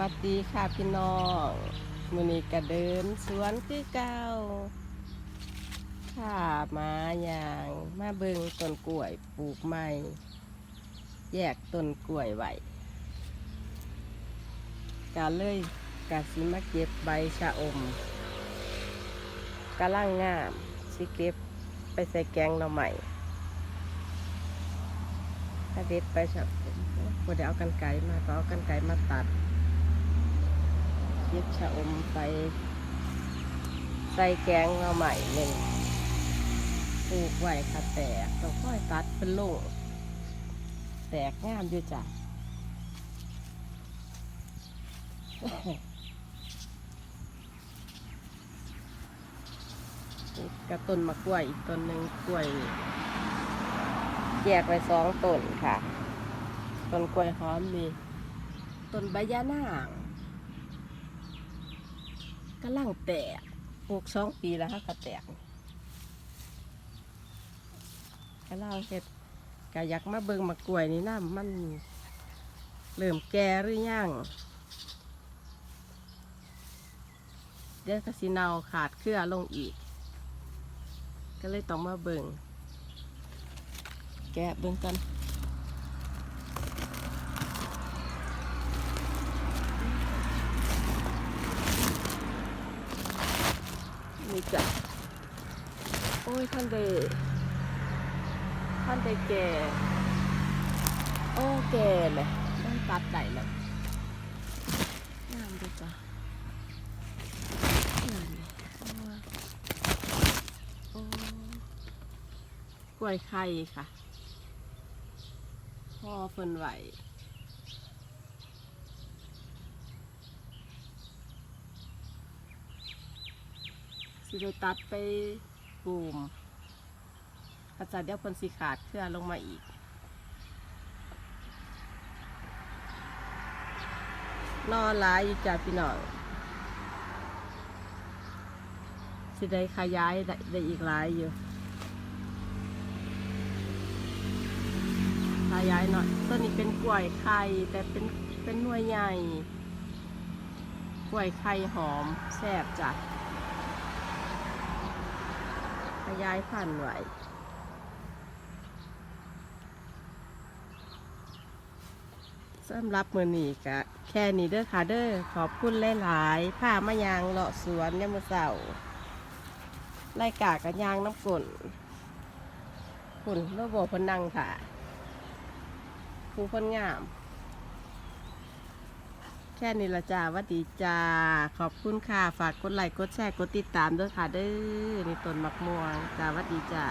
วัสดีค่ะพี่น้องมือนี้ก็เดินสวนคือเก่าข้ามาอย่างมาเบิงต้นกล้วยปลูกใหม่ แยกต้นกล้วยไว้กาเลยกาสิมาเก็บใบชะอมกะล่างงามสิเก็บไปใส่แกงหน่อใหม่ถ้าเด็ดไปชะอมพอเดี๋ยวเอากันไก่มาก็เอากันไก่มาตัด เก็บชะอมไป ใส่แกงเอาใหม่หนึ่งปลูกไว้ค่ะแตกต้องค่อยตัดเป็นโลกแตกงามอยู่จ้ะกระต้นมะกล้วยอีกต้นหนึ่งกล้วยแยกไว้สองต้นค่ะ ต้นกล้วยหอมมีต้นใบยะนาง กำลังแตกปลูกสองปีแล้วฮะก็แตกกำลังเห็ดกะอยากมาเบิ่งมะกล้วยนี่น้ำมันเริ่มแก่หรือยังเดี๋ยวก็สิเนาขาดเครือลงอีก ก็เลยต้องมาเบิ่งแกะเบิ่งกัน นี่จ้ะโอ้ยท่านเดท่านเดแก่โอ้แก่เลยต้องตัดได้เลยงามดีจ้ะงามเลยโอ้กล้วยไข่ค่ะพ่อเพิ่นไหว สิได้ตัดไปปลูมกระจัดเดี๋ยวคนสีขาดเคลื่อลงมาอีก นอนหลายอยู่จ้ะพี่น้องสิได้ขยายได้ได้อีกหลายอยู่ขยายหน่อยต้นนี้เป็นกล้วยไข่แต่เป็นเป็นหน่วยใหญ่กล้วยไข่หอมแซ่บจ้ะ ขยายพันธุ์ไว้สำหรับมือนี้กะแค่นี้เด้อค่ะเด้อขอบคุณหลายๆผ้ามายางเลาะสวนเนี่ยามมือเสาไล่กากันยางน้ำกลนคุณโลโบพนนังค่ะผู้คนงาม แค่นี้ละจ้าวัดดีจ้า ขอบคุณค่ะ ฝากกดไลค์ กดแชร์ กดติดตามด้วยค่ะเด้อนี่ต้นมักม่วงจ้าวัดดีจ้า